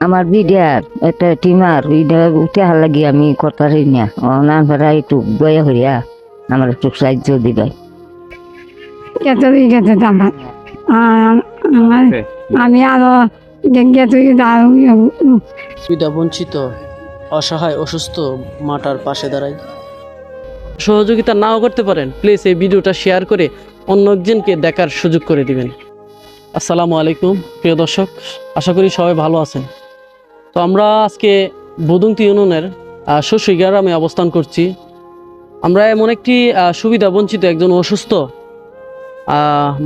আমার বিডিয়ার একটা টিমার এটা উঠে হার লাগি আমি করতারি না। অনান ভরা একটু বয়া হইয়া আমার একটু সাহায্য দিবাই তুই গেছে আমার আমার আমি আরও সুবিধা বঞ্চিত অসহায় অসুস্থ মাটার পাশে দাঁড়াই। সহযোগিতা নাও করতে পারেন প্লিজ এই ভিডিওটা শেয়ার করে অন্য একজনকে দেখার সুযোগ করে দিবেন। আসসালামু আলাইকুম প্রিয় দর্শক আশা করি সবাই ভালো আছেন। তো আমরা আজকে বদুংতি ইউনিয়নের শস্যই গ্রামে অবস্থান করছি। আমরা এমন একটি সুবিধা বঞ্চিত একজন অসুস্থ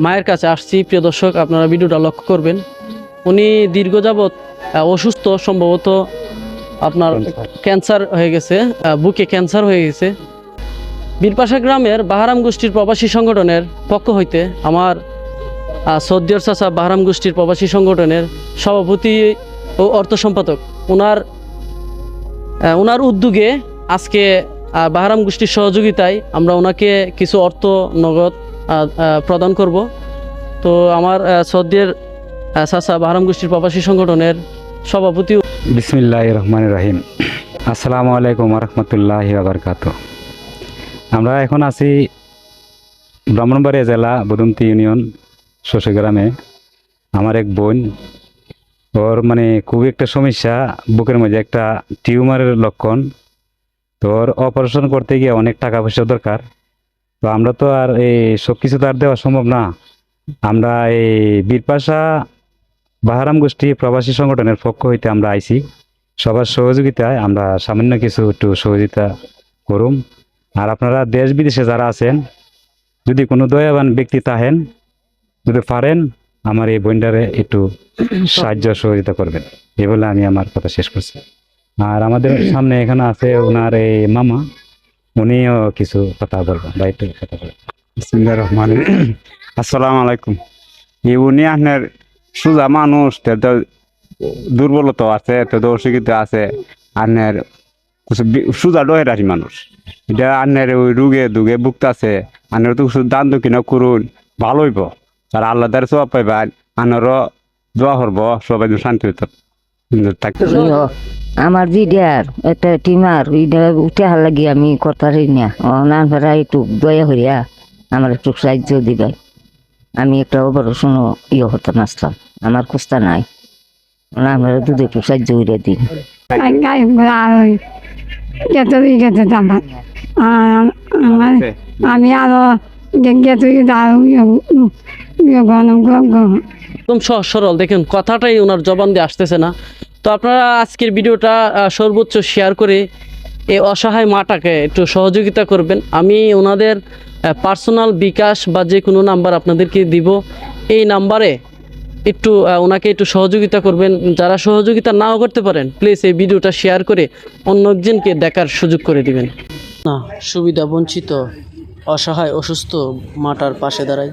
মায়ের কাছে আসছি। প্রিয় দর্শক আপনারা ভিডিওটা লক্ষ্য করবেন। উনি দীর্ঘ যাবৎ অসুস্থ সম্ভবত আপনার ক্যান্সার হয়ে গেছে বুকে ক্যান্সার হয়ে গেছে। বীরপাশা গ্রামের বাহারাম গোষ্ঠীর প্রবাসী সংগঠনের পক্ষ হইতে আমার সদ্যর চাচা বাহারাম গোষ্ঠীর প্রবাসী সংগঠনের সভাপতি ও অর্থ সম্পাদক। ওনার ওনার উদ্যোগে আজকে বাহারাম গোষ্ঠীর সহযোগিতায় আমরা ওনাকে কিছু অর্থ নগদ প্রদান করব। তো আমার সদ্যের চাচা বাহারাম গোষ্ঠীর প্রবাসী সংগঠনের সভাপতি বিসমিল্লাহ রহমান রাহিম। আসসালামু আলাইকুম রহমতুল্লাহ বাবরকাত আমরা এখন আছি ব্রাহ্মণবাড়িয়া জেলা বদন্তি ইউনিয়ন শশীগ্রামে। আমার এক বোন ওর মানে খুবই একটা সমস্যা, বুকের মধ্যে একটা টিউমারের লক্ষণ। তো ওর অপারেশন করতে গিয়ে অনেক টাকা পয়সা দরকার। তো আমরা তো আর এই সব কিছু তো আর দেওয়া সম্ভব না। আমরা এই বীরপাশা বাহারাম গোষ্ঠী প্রবাসী সংগঠনের পক্ষ হইতে আমরা আইছি। সবার সহযোগিতায় আমরা সামান্য কিছু একটু সহযোগিতা করুম। আর আপনারা দেশ বিদেশে যারা আছেন, যদি কোনো দয়াবান ব্যক্তি থাকেন, যদি পারেন আমার এই বইন্ডারে একটু সাহায্য সহযোগিতা করবেন। এই বলে আমি আমার কথা শেষ করছি। আর আমাদের সামনে এখানে আছে ওনার এই মামা। উনিও কিছু কথা বলবেন, বা একটু কথা বলবেন। রহমানির আসসালামু আলাইকুম। এই উনি আপনার সোজা মানুষ, তো দুর্বলতা আছে, তো অসুবিধা আছে। আপনার সোজা ডহের আসি মানুষ। এটা আপনার ওই রুগে দুগে ভুগতে আছে আপনার তো দান দক্ষিণা করুন, ভালো হইব। আর আল্লাহ দ্বারা সব পাইবেন আনারও দোয়া করব সবাই যেন শান্তি হইত আমার বিডিয়ার একটা টিমার উঠে হার লাগি আমি করতারি না। অনান ভরা একটু দয়া হইয়া আমার একটু সাহায্য দিবাই আমি একটা অপারেশন ইয়ে হতাম আসতাম। আমার কুস্তা নাই। ওনার ভরা দুধ একটু সাহায্য করে দিন। আমার আমার আমি আরও একদম সহজ সরল। দেখুন, কথাটাই ওনার জবান দিয়ে আসতেছে না। তো আপনারা আজকের ভিডিওটা সর্বোচ্চ শেয়ার করে এই অসহায় মাটাকে একটু সহযোগিতা করবেন। আমি ওনাদের পার্সোনাল বিকাশ বা যে কোনো নাম্বার আপনাদেরকে দিব। এই নাম্বারে একটু ওনাকে একটু সহযোগিতা করবেন। যারা সহযোগিতা নাও করতে পারেন প্লিজ এই ভিডিওটা শেয়ার করে অন্য একজনকে দেখার সুযোগ করে দিবেন। না, সুবিধা বঞ্চিত। অসহায় অসুস্থ মাটার পাশে দাঁড়াই